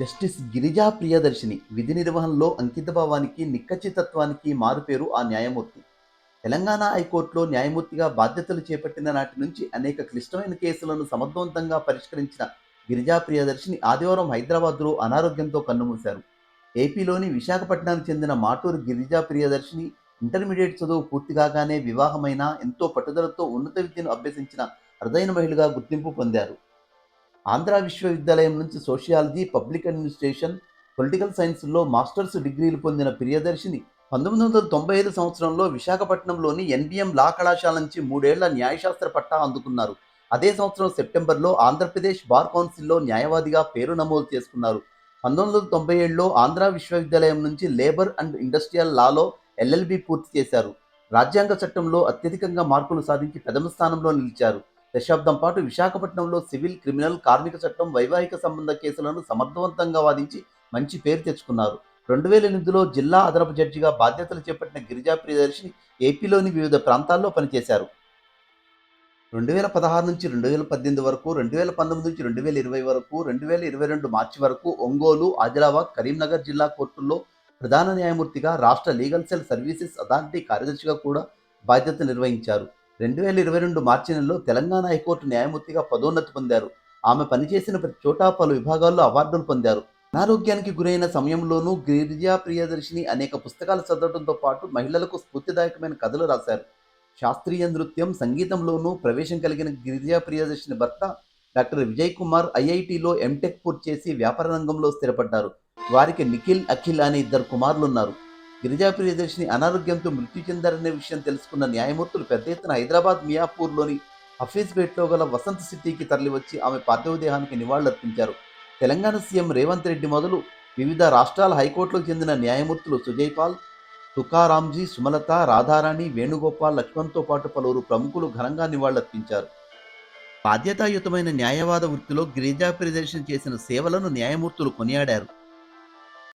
Justice Girija Priyadarshini విధి నిర్వహణలో అంకితభావానికి నిక్కచ్చితత్వానికి మారుపేరు ఆ న్యాయమూర్తి. తెలంగాణ హైకోర్టులో న్యాయమూర్తిగా బాధ్యతలు చేపట్టిన నాటి నుంచి అనేక క్లిష్టమైన కేసులను సమర్థవంతంగా పరిష్కరించిన గిరిజా ప్రియదర్శిని ఆదివారం హైదరాబాద్లో అనారోగ్యంతో కన్నుమూశారు. ఏపీలోని విశాఖపట్నానికి చెందిన మాటూరు గిరిజా ప్రియదర్శిని ఇంటర్మీడియట్ చదువు పూర్తి కాగానే వివాహమైన ఎంతో పట్టుదలతో ఉన్నత విద్యను అభ్యసించిన అరుదైన మహిళగా గుర్తింపు పొందారు. ఆంధ్ర విశ్వవిద్యాలయం నుంచి సోషియాలజీ పబ్లిక్ అడ్మినిస్ట్రేషన్ పొలిటికల్ సైన్స్లో మాస్టర్స్ డిగ్రీలు పొందిన ప్రియదర్శిని పంతొమ్మిది వందల తొంభై ఐదు సంవత్సరంలో విశాఖపట్నంలోని ఎన్బిఎం లా కళాశాల నుంచి మూడేళ్ళ న్యాయశాస్త్ర పట్టా అందుకున్నారు. అదే సంవత్సరం సెప్టెంబర్లో ఆంధ్రప్రదేశ్ బార్ కౌన్సిల్లో న్యాయవాదిగా పేరు నమోదు చేసుకున్నారు. పంతొమ్మిది వందల తొంభై ఏడులో ఆంధ్ర విశ్వవిద్యాలయం నుంచి లేబర్ అండ్ ఇండస్ట్రియల్ లాలో ఎల్ఎల్బి పూర్తి చేశారు. రాజ్యాంగ చట్టంలో అత్యధికంగా మార్కులు సాధించి ప్రథమ స్థానంలో నిలిచారు. దశాబ్దం పాటు విశాఖపట్నంలో సివిల్ క్రిమినల్ కార్మిక చట్టం వైవాహిక సంబంధ కేసులను సమర్థవంతంగా వాదించి మంచి పేరు తెచ్చుకున్నారు. రెండు వేల ఎనిమిదిలో జిల్లా అదనపు జడ్జిగా బాధ్యతలు చేపట్టిన గిరిజా ప్రియదర్శిని ఏపీలోని వివిధ ప్రాంతాల్లో పనిచేశారు. రెండు వేల పదహారు నుంచి రెండు వేల పద్దెనిమిది వరకు రెండు వేల పంతొమ్మిది నుంచి రెండు వేల ఇరవై వరకు రెండు వేల ఇరవై రెండు మార్చి వరకు ఒంగోలు ఆదిలాబాద్ కరీంనగర్ జిల్లా కోర్టుల్లో ప్రధాన న్యాయమూర్తిగా రాష్ట్ర లీగల్ సెల్ సర్వీసెస్ అథారిటీ కార్యదర్శిగా కూడా బాధ్యతలు నిర్వహించారు. రెండు వేల ఇరవై రెండు మార్చి నెలలో తెలంగాణ హైకోర్టు న్యాయమూర్తిగా పదోన్నతి పొందారు. ఆమె పనిచేసిన ప్రతి చోట పలు విభాగాల్లో అవార్డులు పొందారు. అనారోగ్యానికి గురైన సమయంలోనూ గిరిజా ప్రియదర్శిని అనేక పుస్తకాలు చదవడంతో పాటు మహిళలకు స్ఫూర్తిదాయకమైన కథలు రాశారు. శాస్త్రీయ నృత్యం సంగీతంలోనూ ప్రవేశం కలిగిన గిరిజా ప్రియదర్శిని భర్త డాక్టర్ విజయ్ కుమార్ ఐఐటిలో ఎంటెక్ పూర్తి చేసి వ్యాపార రంగంలో స్థిరపడ్డారు. వారికి నిఖిల్ అఖిల్ అనే ఇద్దరు కుమారులు ఉన్నారు గిరిజా ప్రియదర్శిని అనారోగ్యంతో మృతి చెందారనే విషయం తెలుసుకున్న న్యాయమూర్తులు పెద్ద ఎత్తున హైదరాబాద్ మియాపూర్లోని హఫీజ్పేట్లో గల వసంత సిటీకి తరలివచ్చి ఆమె పార్థివ దేహానికి నివాళులర్పించారు. తెలంగాణ సీఎం రేవంత్ రెడ్డి మొదలు వివిధ రాష్ట్రాల హైకోర్టులకు చెందిన న్యాయమూర్తులు సుజయ్ పాల్ తుకారాంజీ సుమలత రాధారాణి వేణుగోపాల్ లక్ష్మణ్తో పాటు పలువురు ప్రముఖులు ఘనంగా నివాళులర్పించారు. బాధ్యతాయుతమైన న్యాయవాద వృత్తిలో గిరిజా ప్రదర్శన చేసిన సేవలను న్యాయమూర్తులు కొనియాడారు.